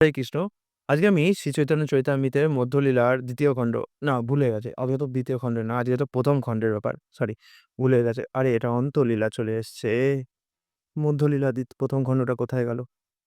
হরে কৃষ্ণ। আজকে আমি শ্রী চৈতন্য চরিতামৃতের মধ্যলীলার দ্বিতীয় খণ্ড না ভুলে গেছে। আজকে তো ২য় খণ্ডের না, আজকে তো প্রথম খণ্ডের ব্যাপার। সরি ভুলে গেছে। আরে এটা অন্তলীলা চলে এসছে। মধ্যলীলা ১ম খণ্ডটা কোথায় গেল?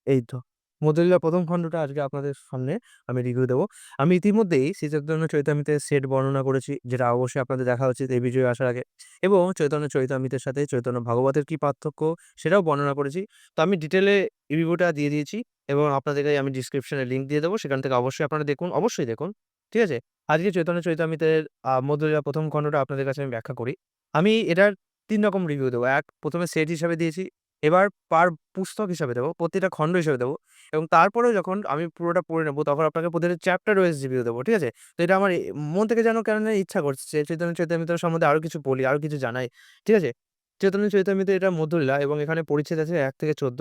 এই তো। মধ্যলীলা প্রথম খণ্ডটা আজকে আপনাদের সামনে আমি রিভিউ দেবো আমি ইতিমধ্যেই শ্রী চৈতন্য চরিতামৃতের সেট বর্ণনা করেছি, যেটা অবশ্যই আপনাদের দেখা উচিত এই ভিডিও আসার আগে। এবং চৈতন্য চরিতামৃতের সাথে চৈতন্য ভাগবতের কি পার্থক্য সেটাও বর্ণনা করেছি। তো আমি ডিটেলে রিভিউটা দিয়ে দিয়েছি এবং আপনাদেরকে আমি ডেসক্রিপশনে লিঙ্ক দিয়ে দেবো। সেখান থেকে অবশ্যই আপনারা দেখুন, অবশ্যই দেখুন। ঠিক আছে? আজকে চৈতন্য চরিতামৃতের আ মধ্যলীলা ১ম খণ্ডটা আপনাদের কাছে আমি ব্যাখ্যা করি। আমি এটার তিন রকম রিভিউ দেবো। এক প্রথমে সেট হিসাবে দিয়েছি। এবার পার পুস্তক হিসাবে দেবো। প্রতিটা খণ্ড হিসাবে দেবো। এবং তারপরেও যখন আমি পুরোটা পড়ে নেব তখন আপনাকে প্রতিটা চ্যাপ্টার ওয়াইজ রিভিউ দেবো। ঠিক আছে? তো এটা আমার মন থেকে যেন কেন ইচ্ছা করছে চৈতন্য চরিতামৃতের সম্বন্ধে আরও কিছু বলি, আরও কিছু জানাই। ঠিক আছে? চৈতন্য চরিতামৃতের এটা মধ্যলীলা এবং এখানে পরিচ্ছেদ আছে এক থেকে ১৪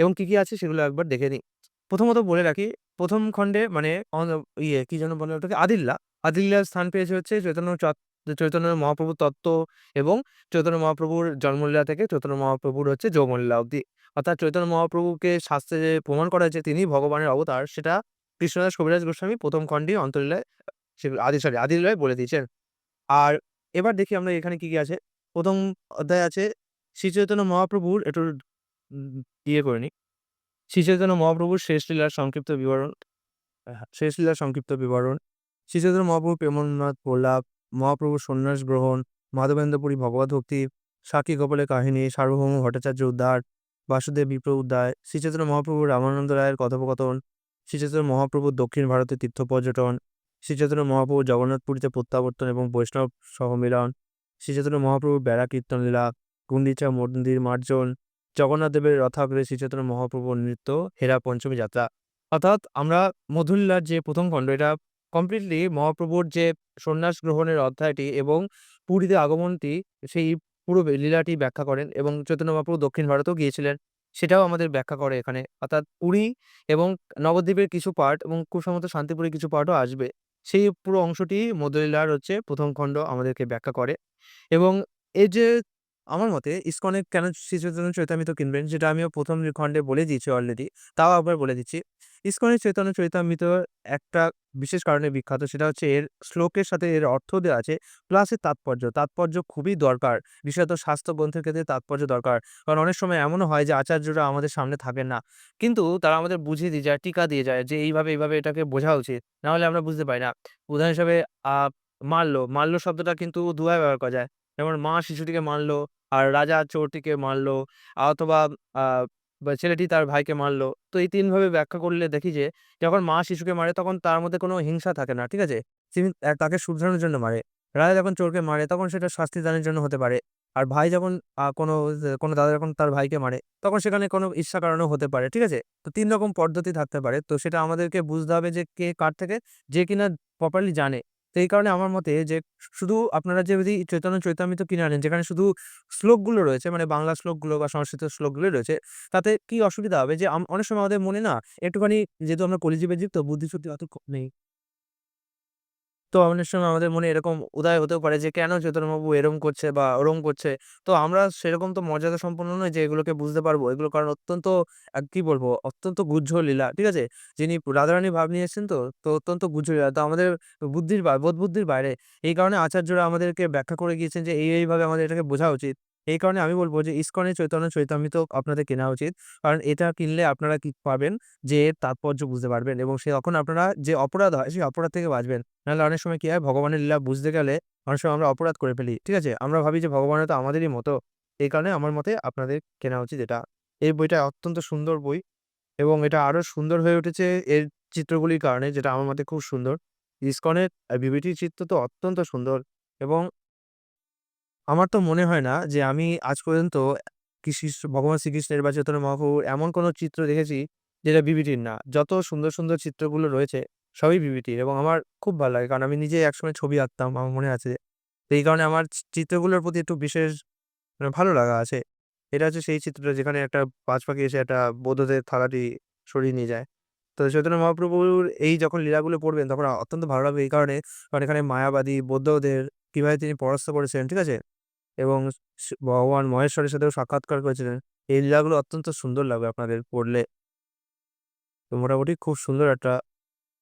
এবং কি, কি আছে সেগুলো একবার দেখে নিই। প্রথমত বলে রাখি প্রথম খণ্ডে মানে ইয়ে কি যেন বলে ওটাকে? আদিল্লা। আদিল্লার স্থান পেয়েছে হচ্ছে চৈতন্য চৈতন্য মহাপ্রভুর তত্ত্ব এবং চৈতন্য মহাপ্রভুর জন্মলীলা থেকে চৈতন্য মহাপ্রভুর হচ্ছে যৌবনলীলা অবধি। অর্থাৎ চৈতন্য মহাপ্রভুকে শাস্ত্রে যে প্রমাণ করা হয়েছে তিনি ভগবানের অবতার সেটা কৃষ্ণদাস কবিরাজ গোস্বামী প্রথম খণ্ডে অন্তলীলায় আদি সরি আদিলীলায় বলে দিয়েছেন। আর এবার দেখি আমরা এখানে কি, কি আছে। প্রথম অধ্যায় আছে শ্রী চৈতন্য মহাপ্রভুর একটু ইয়ে করে নিই। শ্রী চৈতন্য মহাপ্রভুর শেষ লীলার সংক্ষিপ্ত বিবরণ শেষ লীলার সংক্ষিপ্ত বিবরণ। শ্রী চৈতন্য মহাপ্রভুর প্রেমোন্মাদ প্রলাপ, মহাপ্রভুর সন্ন্যাস গ্রহণ, মাধবেন্দ্রপুরী ভগবত ভক্তি, সাক্ষী গোপালের কাহিনী, সার্বভৌম ভট্টাচার্য উদ্ধার, বাসুদেব বিপ্র উদ্ধার, শ্রী চৈতন্য মহাপ্রভুর রামানন্দ রায়ের কথোপকথন, শ্রী চৈতন্য মহাপ্রভুর দক্ষিণ ভারতে তীর্থ পর্যটন, শ্রী চৈতন্য মহাপ্রভুর জগন্নাথপুরীতে প্রত্যাবর্তন এবং বৈষ্ণব সহমিলন, শ্রী চৈতন্য মহাপ্রভুর বেড়া কীর্তন লীলা, গুন্ডিচা মন্দির মার্জন, জগন্নাথ দেবের রথাগ্রে শ্রী চৈতন্য মহাপ্রভুর নৃত্য, হেরা পঞ্চমী যাত্রা। অর্থাৎ আমরা মধ্যলীলার যে প্রথম খণ্ড এটা কমপ্লিটলি মহাপ্রভুর যে সন্ন্যাস গ্রহণের অধ্যায়টি এবং পুরীতে আগমনটি সেই পুরো লীলাটি ব্যাখ্যা করেন এবং চৈতন্য মহাপ্রভু দক্ষিণ ভারতেও গিয়েছিলেন। সেটাও আমাদের ব্যাখ্যা করে এখানে। অর্থাৎ পুরী এবং নবদ্বীপের কিছু পার্ট এবং খুব সম্ভবত শান্তিপুরের কিছু পার্টও আসবে। সেই পুরো অংশটি মধ্যলীলার হচ্ছে প্রথম খণ্ড আমাদেরকে ব্যাখ্যা করে এবং এই যে আমার মতে ইসকনে কেন শ্রী চৈতন্য চরিতামৃত কিনবেন যেটা আমিও প্রথম খণ্ডে বলে দিয়েছি অলরেডি। তাও আবার বলে দিচ্ছি। ইসকনের চৈতন্য চরিতামৃত একটা বিশেষ কারণে বিখ্যাত সেটা হচ্ছে এর শ্লোকের সাথে এর অর্থ দেওয়া আছে প্লাস এর তাৎপর্য। তাৎপর্য খুবই দরকার। বিশেষত শাস্ত্র গ্রন্থের ক্ষেত্রে তাৎপর্য দরকার। কারণ অনেক সময় এমনও হয় যে আচার্যরা আমাদের সামনে থাকেন না। কিন্তু তারা আমাদের বুঝিয়ে দিয়ে যায়, টিকা দিয়ে যায় যে এইভাবে, এইভাবে এটাকে বোঝা উচিত। নাহলে আমরা বুঝতে পারি না। উদাহরণ হিসাবে মারল, মারল শব্দটা কিন্তু দুভাবে ব্যবহার করা যায়। যেমন মা শিশুটিকে মারলো, আর রাজা চোরটিকে মারলো, অথবা, আ, বা ছেলেটি তার ভাইকে মারলো তো এই তিনভাবে ব্যাখ্যা করলে দেখি যে, যখন মা শিশুকে মারে তখন তার মধ্যে কোনো হিংসা থাকে না। ঠিক আছে? তিনি তাকে শুধরানোর জন্য মারে। রাজা যখন চোরকে মারে তখন সেটা শাস্তি দানের জন্য হতে পারে। আর ভাই যখন কোনো কোনো দাদা যখন তার ভাইকে মারে তখন সেখানে কোনো ঈর্ষা কারণও হতে পারে। ঠিক আছে? তো তিন রকম পদ্ধতি থাকতে পারে। তো সেটা আমাদেরকে বুঝতে হবে যে কে কার থেকে, যে কিনা প্রপারলি জানে। তো এই কারণে আমার মতে যে, শুধু আপনারা যে যদি চৈতন্য চৈতামিত কিনে আনেন, যেখানে শুধু শ্লোকগুলো রয়েছে মানে বাংলা শ্লোকগুলো বা সংস্কৃত শ্লোকগুলো রয়েছে, তাতে কি অসুবিধা হবে যে অনেক সময় আমাদের মনে না, একটুখানি যেহেতু আমরা কলিজিবে জীব তো বুদ্ধিশুদ্ধি অত নেই। তো অনেক সময় আমাদের মনে এরকম উদয় হতেও পারে যে কেন চৈতন্যবাবু এরম করছে বা ওরম করছে। তো আমরা সেরকম তো মর্যাদা সম্পন্ন নয় যে এগুলোকে বুঝতে পারব। এগুলো কারণ অত্যন্ত কি বলব? অত্যন্ত গুহ্য লীলা। ঠিক আছে? যিনি রাধারানী ভাব নিয়ে এসেছেন তো, তো অত্যন্ত গুহ্য লীলা। তো আমাদের বুদ্ধির বোধ বুদ্ধির বাইরে। এই কারণে আচার্যরা আমাদেরকে ব্যাখ্যা করে গিয়েছেন যে এই, এইভাবে আমাদের এটাকে বোঝা উচিত। এই কারণে আমি বলব যে, ইসকনের চৈতন্য চরিতামৃত আপনাদের কেনা উচিত। কারণ এটা কিনলে আপনারা কি পাবেন যে, এর তাৎপর্য বুঝতে পারবেন এবং সে তখন আপনারা যে অপরাধ হয়, সেই অপরাধ থেকে বাঁচবেন। নাহলে অনেক সময় কি হয়, ভগবানের লীলা বুঝতে গেলে অনেক সময় আমরা অপরাধ করে ফেলি। ঠিক আছে? আমরা ভাবি যে ভগবানের তো আমাদেরই মতো। এই কারণে আমার মতে আপনাদের কেনা উচিত এটা। এই বইটা অত্যন্ত সুন্দর বই এবং এটা আরও সুন্দর হয়ে উঠেছে এর চিত্রগুলির কারণে, যেটা আমার মতে খুব সুন্দর। ইস্কনের বিবিটির চিত্র তো অত্যন্ত সুন্দর এবং আমার তো মনে হয় না যে আমি আজ পর্যন্ত কি শিস ভগবান শ্রীকৃষ্ণের বা চৈতন্য মহাপ্রভুর এমন কোনো চিত্র দেখেছি যেটা বিবিটির না। যত সুন্দর, সুন্দর চিত্রগুলো রয়েছে সবই বিবিটির এবং আমার খুব ভালো লাগে। কারণ আমি নিজে একসময় ছবি আঁকতাম আমার মনে আছে। তো এই কারণে আমার চিত্রগুলোর প্রতি একটু বিশেষ মানে ভালো লাগা আছে। এটা হচ্ছে সেই চিত্রটা যেখানে একটা পাঁচ পাখি এসে একটা বৌদ্ধদের থালাটি সরিয়ে নিয়ে যায়। তো চৈতন্য মহাপ্রভুর এই যখন লীলাগুলো পড়বেন তখন অত্যন্ত ভালো লাগবে এই কারণে কারণ এখানে মায়াবাদী বৌদ্ধদের কীভাবে তিনি পরাস্ত করেছেন, ঠিক আছে? এবং ভগবান মহেশ্বরের সাথেও সাক্ষাৎকার করেছিলেন। এই লীলাগুলো অত্যন্ত সুন্দর লাগবে আপনাদের পড়লে। তো মোটামুটি খুব সুন্দর একটা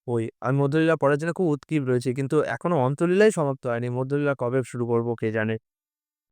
বই। আমি মধ্যলীলা পড়ার জন্য খুব উদগ্রীব রয়েছি। কিন্তু এখনও অন্তলীলাই সমাপ্ত হয়নি। মধ্যলীলা কবে শুরু করব কে জানে?